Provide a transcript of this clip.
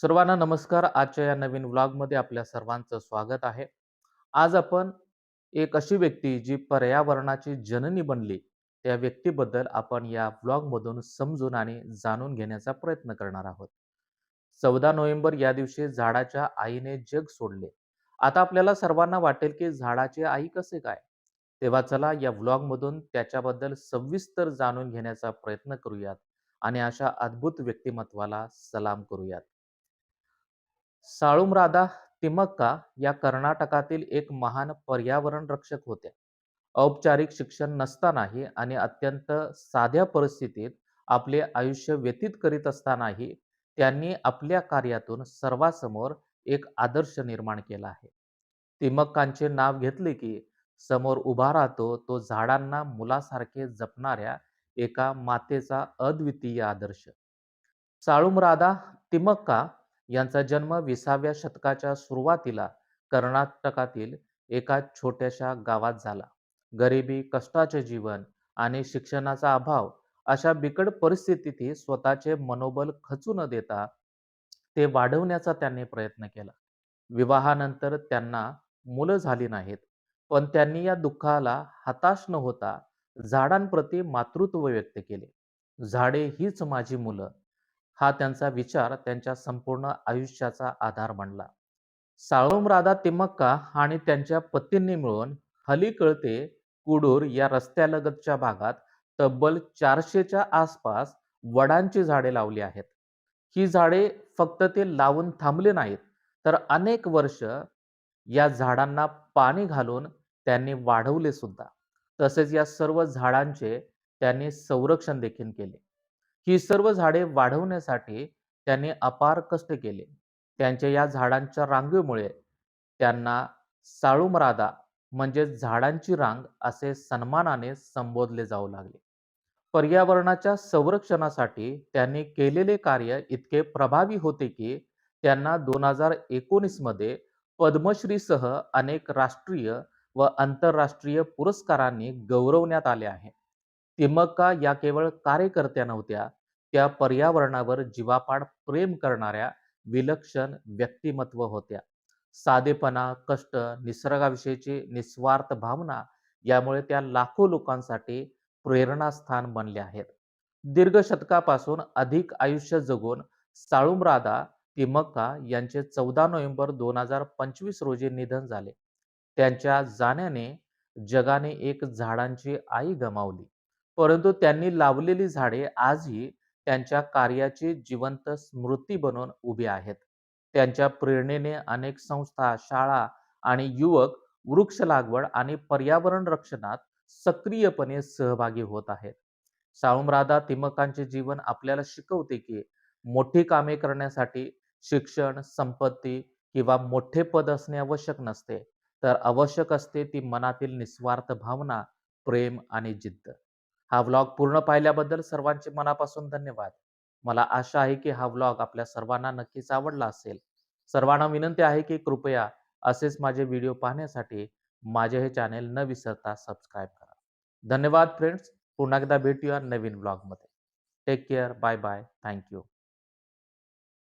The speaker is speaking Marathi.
सर्वांना नमस्कार. आजच्या या नवीन व्लॉगमध्ये आपल्या सर्वांचं स्वागत आहे. आज आपण एक अशी व्यक्ती जी पर्यावरणाची जननी बनली, त्या व्यक्तीबद्दल आपण या व्लॉगमधून समजून आणि जाणून घेण्याचा प्रयत्न करणार आहोत. 14 नोव्हेंबर या दिवशी झाडाच्या आईने जग सोडले. आता आपल्याला सर्वांना वाटेल की झाडाची आई कसे काय? तेव्हा चला या व्लॉगमधून त्याच्याबद्दल सविस्तर जाणून घेण्याचा प्रयत्न करूयात आणि अशा अद्भुत व्यक्तिमत्वाला सलाम करूयात. साळुमराधा तिमक्का या कर्नाटकातील एक महान पर्यावरण रक्षक होत्या. औपचारिक शिक्षण नसतानाही आणि अत्यंत साध्या परिस्थितीत आपले आयुष्य व्यतीत करीत असतानाही त्यांनी आपल्या कार्यातून सर्वांसमोर एक आदर्श निर्माण केला आहे. तिमक्कांचे नाव घेतले की समोर उभा राहतो तो झाडांना मुलासारखे जपणाऱ्या एका मातेचा अद्वितीय आदर्श. साळुमराधा तिमक्का यांचा जन्म विसाव्या शतकाच्या सुरुवातीला कर्नाटकातील एका छोट्याशा गावात झाला. गरिबी, कष्टाचे जीवन आणि शिक्षणाचा अभाव अशा बिकट परिस्थितीतही स्वतःचे मनोबल खचू न देता ते वाढवण्याचा त्यांनी प्रयत्न केला. विवाहानंतर त्यांना मुलं झाली नाहीत, पण त्यांनी या दुःखाला हताश न होता झाडांप्रती मातृत्व व्यक्त केले. झाडे हीच माझी मुलं हा त्यांचा विचार त्यांच्या संपूर्ण आयुष्याचा आधार बनला. साळुमराधा तिम्मक्का आणि त्यांच्या पत्नींनी मिळून हलीकळते कुडूर या रस्त्यालगतच्या भागात तब्बल चारशेच्या आसपास वडांची झाडे लावली आहेत. ही झाडे फक्त ते लावून थांबले नाहीत, तर अनेक वर्ष या झाडांना पाणी घालून त्यांनी वाढवले सुद्धा. तसेच या सर्व झाडांचे त्यांनी संरक्षण देखील केले. ही सर्व झाडे वाढवण्यासाठी त्यांनी अपार कष्ट केले. त्यांच्या या झाडांच्या रांगेमुळे त्यांना साळुमरादा म्हणजेच झाडांची रांग असे सन्मानाने संबोधले जाऊ लागले. पर्यावरणाच्या संरक्षणासाठी त्यांनी केलेले कार्य इतके प्रभावी होते की त्यांना दोन हजार एकोणीसमध्ये पद्मश्रीसह अनेक राष्ट्रीय व आंतरराष्ट्रीय पुरस्कारांनी गौरवण्यात आले आहे. तिमक्का या केवळ कार्यकर्त्या नव्हत्या, त्या पर्यावरणावर जीवापाड प्रेम करणाऱ्या विलक्षण व्यक्तिमत्व होत्या. साधेपणा, कष्ट, निसर्गाविषयीची निस्वार्थ भावना यामुळे त्या लाखो लोकांसाठी प्रेरणास्थान बनल्या आहेत. दीर्घ शतकापासून अधिक आयुष्य जगून साळुमराधा तिमक्का यांचे चौदा नोव्हेंबर दोन हजार पंचवीस रोजी निधन झाले. त्यांच्या जाण्याने जगाने एक झाडांची आई गमावली. परंतु त्यांनी लावलेली झाडे आजही त्यांच्या कार्याची जिवंत स्मृती बनून उभी आहेत. त्यांच्या प्रेरणेने अनेक संस्था, शाळा आणि युवक वृक्ष लागवड आणि पर्यावरण रक्षणात सक्रियपणे सहभागी होत आहेत. साळुमराधा तिमकांचे जीवन आपल्याला शिकवते की मोठी कामे करण्यासाठी शिक्षण, संपत्ती किंवा मोठे पद असणे आवश्यक नसते, तर आवश्यक असते ती मनातील निस्वार्थ भावना, प्रेम आणि जिद्द. हा व्लॉग पूर्ण पाहिल्याबद्दल सर्वांचे मनापासून धन्यवाद. मला आशा आहे की हा व्लॉग आपल्या सर्वांना नक्कीच आवडला असेल. सर्वांना विनंती आहे की कृपया असेच माझे व्हिडिओ पाहण्यासाठी माझे हे चॅनेल न विसरता सबस्क्राईब करा. धन्यवाद फ्रेंड्स. पुन्हा एकदा भेटूया नवीन व्लॉगमध्ये. Take care. Bye bye. Thank you